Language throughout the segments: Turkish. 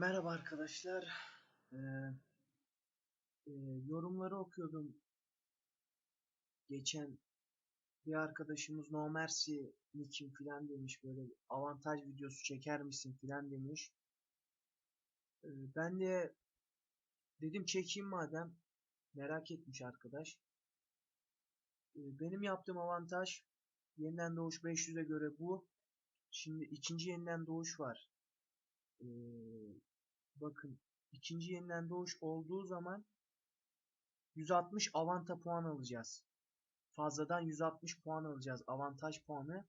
Merhaba arkadaşlar. Ee, e, yorumları okuyordum. Geçen bir arkadaşımız No Mercy nick'im filan demiş böyle avantaj videosu çeker misin filan demiş. Ee, ben de dedim çekeyim madem merak etmiş arkadaş. Ee, benim yaptığım avantaj yeniden doğuş 500'e göre bu. Şimdi ikinci yeniden doğuş var. Bakın ikinci yeniden doğuş olduğu zaman 160 avanta puan alacağız. Fazladan 160 puan alacağız avantaj puanı.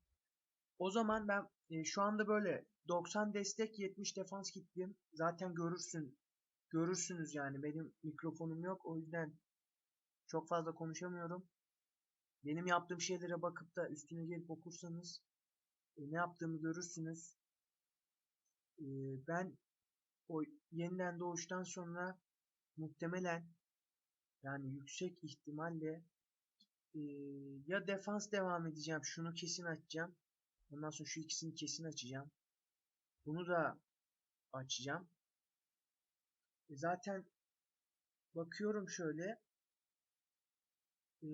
O zaman ben e, şu anda böyle 90 destek 70 defans gittim. Zaten görürsün görürsünüz yani benim mikrofonum yok o yüzden çok fazla konuşamıyorum. Benim yaptığım şeylere bakıp da üstüne gelip okursanız e, ne yaptığımı görürsünüz. Ben o yeniden doğuştan sonra muhtemelen yani yüksek ihtimalle e, ya defans devam edeceğim. Şunu kesin açacağım. Ondan sonra şu ikisini kesin açacağım. Bunu da açacağım. E, zaten bakıyorum şöyle e,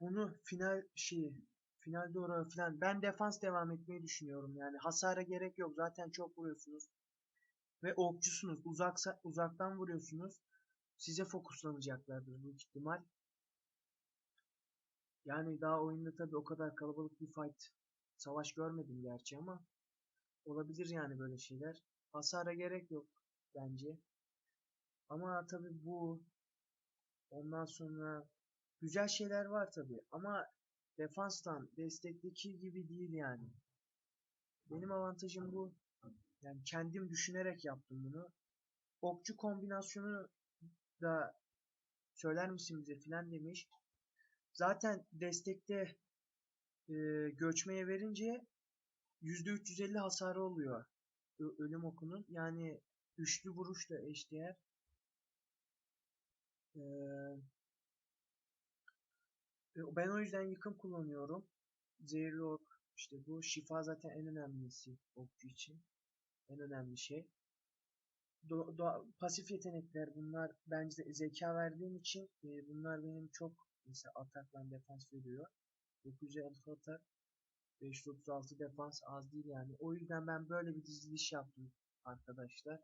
bunu final şey final doğru falan ben defans devam etmeyi düşünüyorum yani hasara gerek yok zaten çok vuruyorsunuz ve okçusunuz. Uzaksa, uzaktan vuruyorsunuz. Size fokuslanacaklardır büyük ihtimal. Yani daha oyunda tabi o kadar kalabalık bir fight savaş görmedim gerçi ama olabilir yani böyle şeyler. Hasara gerek yok bence. Ama tabi bu ondan sonra güzel şeyler var tabi ama defanstan destekteki gibi değil yani. Benim avantajım bu. Yani kendim düşünerek yaptım bunu. Okçu kombinasyonu da söyler misin bize filan demiş. Zaten destekte e, göçmeye verince %350 hasarı oluyor ölüm okunun. Yani üçlü vuruşla eşdeğer. Ee, ben o yüzden yıkım kullanıyorum. Zehirli ok işte bu şifa zaten en önemlisi okçu için en önemli şey. Do, do, pasif yetenekler bunlar bence zeka verdiğim için e, bunlar benim çok mesela atakla defans veriyor. 956 atak 536 defans az değil yani. O yüzden ben böyle bir diziliş yaptım arkadaşlar.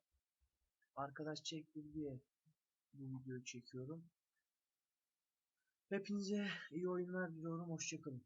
Arkadaş çekti diye bu videoyu çekiyorum. Hepinize iyi oyunlar diliyorum. Hoşçakalın.